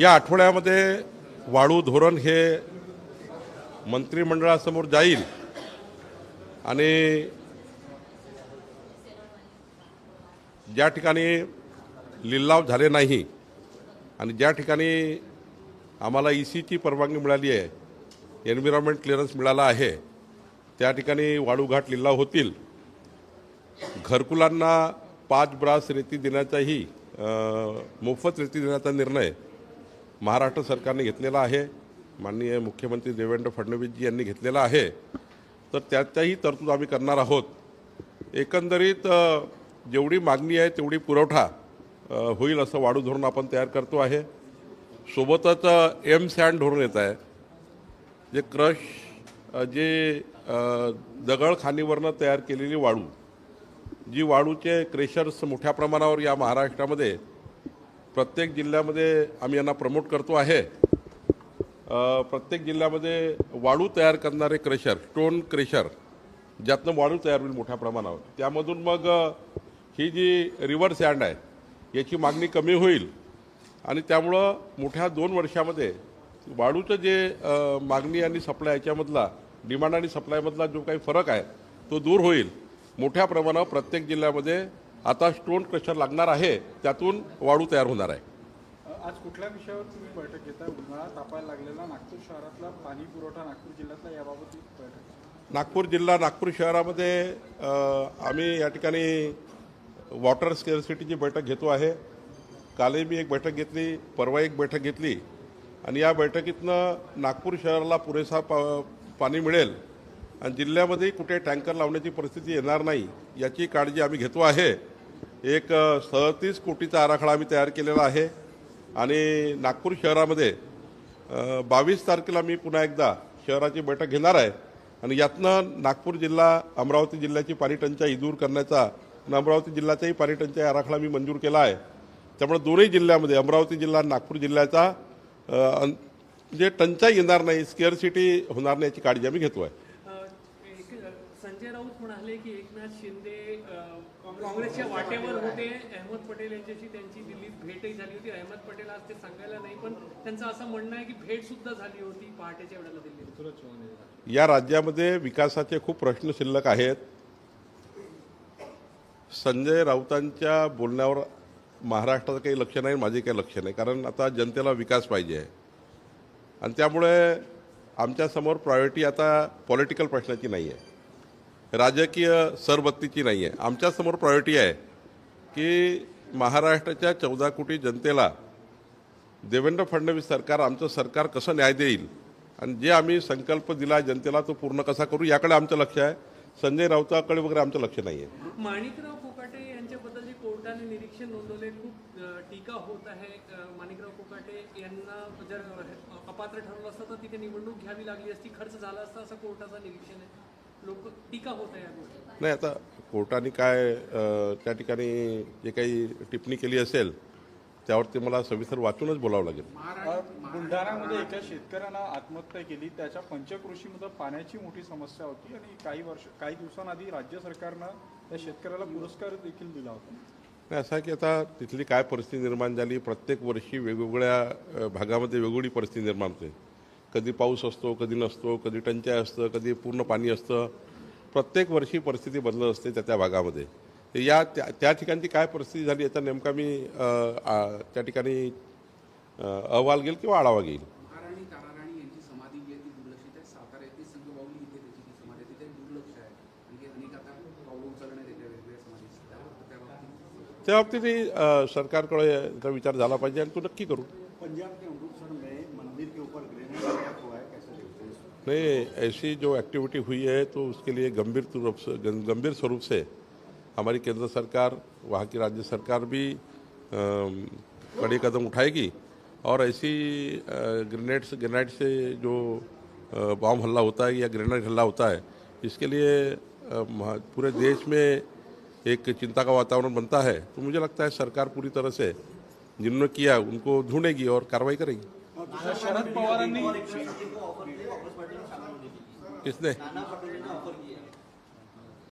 या आठवड्यामध्ये वाळू धोरण हे मंत्रिमंडळासमोर जाईल आणि ज्या ठिकाणी लिलाव झाले नाही आणि ज्या ठिकाणी आम्हाला ई सीची परवानगी मिळाली आहे एन्व्हिरॉन्मेंट क्लिअरन्स मिळाला आहे त्या ठिकाणी वाळूघाट लिलाव होतील. घरकुलांना पाच ब्रास रेती देण्याचाही मोफत रेती देण्याचा निर्णय महाराष्ट्र सरकारने घेतलेला आहे. माननीय मुख्यमंत्री देवेंद्र फडणवीसजी यांनी घेतलेला आहे. तर त्याच्याही तरतूद आम्ही करणार आहोत. एकंदरीत जेवढी मागणी आहे तेवढी पुरवठा होईल असं वाढू धोरण आपण तयार करतो आहे. सोबतच एम सँड धोरण येत आहे. जे क्रश जे दगडखानीवरनं तयार केलेली वाळू जी वाळूचे क्रेशर्स मोठ्या प्रमाणावर या महाराष्ट्रामध्ये प्रत्येक जिल्ह्यामध्ये आम्ही यांना प्रमोट करतो आहे. प्रत्येक जिल्ह्यामध्ये वाळू तयार करणारे क्रेशर स्टोन क्रेशर ज्यातनं वाळू तयार होईल मोठ्या प्रमाणावर. त्यामधून मग ही जी रिव्हर सँड आहे याची मागणी कमी होईल. आणि त्यामुळं मोठ्या दोन वर्षामध्ये वाळूचं जे मागणी आणि सप्लाय याच्यामधला डिमांड आणि सप्लायमधला जो काही फरक आहे तो दूर होईल. मोठ्या प्रमाणावर प्रत्येक जिल्ह्यामध्ये आता स्टोन क्रशर लागणार आहे त्यातून वाळू तयार होणार आहे. आज कुठल्या विषयावर तुम्ही बैठक घेताय उन्हाळा तापायला लागलेला नागपूर शहरातला पाणी पुरवठा नागपूर जिल्ह्यातला याबाबत बैठक. नागपूर जिल्हा नागपूर शहरामध्ये आम्ही या ठिकाणी वॉटर स्केअरसिटीची बैठक घेतो आहे. कालही मी एक बैठक घेतली परवा एक बैठक घेतली. आणि या बैठकीतनं नागपूर शहराला पुरेसा पा पाणी मिळेल. आणि जिल्ह्यामध्ये कुठे टँकर लावण्याची परिस्थिती येणार नाही याची काळजी आम्ही घेतो आहे. एक सदतीस कोटीचा आराखडा आम्ही तयार केलेला आहे. आणि नागपूर शहरामध्ये बावीस तारखेला मी पुन्हा एकदा शहराची बैठक घेणार आहे. आणि यातनं नागपूर जिल्हा अमरावती जिल्ह्याची पाणीटंचाई दूर करण्याचा आणि अमरावती जिल्ह्याचाही पाणीटंचाई आराखडा मी मंजूर केला आहे. त्यामुळे दोन्ही जिल्ह्यामध्ये अमरावती जिल्हा आणि नागपूर जिल्ह्याचा म्हणजे टंचाई येणार नाही स्केअर सिटी होणार नाही याची काळजी आम्ही घेतो आहे संजय राऊत म्हणाले की एकनाथ शिंदे काँग्रेसच्या वाटेवर होते. अहमद पटेल यांच्याशी त्यांची दिल्लीत भेटही झाली होती. अहमद पटेल आज ते सांगायला नाही पण त्यांचं असं म्हणणं आहे की भेट सुद्धा झाली होती पहाटेच्या वेळेला दिल्लीत. या राज्यामध्ये विकासाचे खूप प्रश्न शिल्लक आहेत. संजय राऊतांच्या बोलण्यावर महाराष्ट्राचं काही लक्ष नाही माझे काही लक्ष नाही. कारण आता जनतेला विकास पाहिजे आहे. आणि त्यामुळे आमच्यासमोर प्रायोरिटी आता पॉलिटिकल प्रश्नाची नाही आहे राजकीय सरबत्तीची नाही आहे आमच्यासमोर प्रायोरिटी आहे की महाराष्ट्राच्या चौदा कोटी जनतेला देवेंद्र फडणवीस सरकार आमचं सरकार कसं न्याय देईल? आणि जे आम्ही संकल्प दिला जनतेला तो पूर्ण कसा करू? याकडे आमचं लक्ष आहे. संजय राऊताकडे वगैरे आमचं लक्ष नाही आहे माणिकराव कोकाटे यांच्याबद्दल जे कोर्टाने निरीक्षण नोंदवले खूप टीका होत आहे. माणिकराव कोकाटे यांना जर अपात्र ठरवलं असतं तर तिथे निवडणूक घ्यावी लागली असती. खर्च झाला असता असं कोर्टाचं निरीक्षण आहे. लोक टीका होत आहे या गोष्टी नाही आता कोर्टाने काय त्या ठिकाणी जे काही टिप्पणी केली असेल त्यावरती मला सविस्तर वाचूनच बोलावं लागेल. बुलढाण्यामध्ये एका शेतकऱ्यानं आत्महत्या केली त्याच्या पंचक्रोशीमध्ये पाण्याची मोठी समस्या होती आणि काही वर्ष काही दिवसांआधी राज्य सरकारनं त्या शेतकऱ्याला पुरस्कार देखील दिला होता. नाही असं आहे की आता तिथली काय परिस्थिती निर्माण झाली प्रत्येक वर्षी वेगवेगळ्या भागामध्ये वेगवेगळी परिस्थिती निर्माण होते. कधी पाऊस असतो कधी नसतो कधी टंचाई असतं कधी पूर्ण पाणी असतं. प्रत्येक वर्षी परिस्थिती बदलत असते त्या त्या भागामध्ये. तर या त्या त्या ठिकाणची काय परिस्थिती झाली याचा नेमका मी त्या ठिकाणी अहवाल घेईल किंवा आढावा घेईल. त्या बाबतीत सरकारकडे याचा विचार झाला पाहिजे आणि तो नक्की करू. पंजाब नहीं ऐसी जो एक्टिविटी हुई है तो उसके लिए गंभीर रूप से गंभीर स्वरूप से हमारी केंद्र सरकार, वहाँ की राज्य सरकार भी कड़े कदम उठाएगी और ऐसी ग्रेनेड्स ग्रेनेड से जो बॉम्ब हल्ला होता है या ग्रेनेड हल्ला होता है, इसके लिए पूरे देश में एक चिंता का वातावरण बनता है। तो मुझे लगता है सरकार पूरी तरह से जिन्होंने किया, उनको ढूंढेगी और कार्रवाई करेगी। Sharad Is there?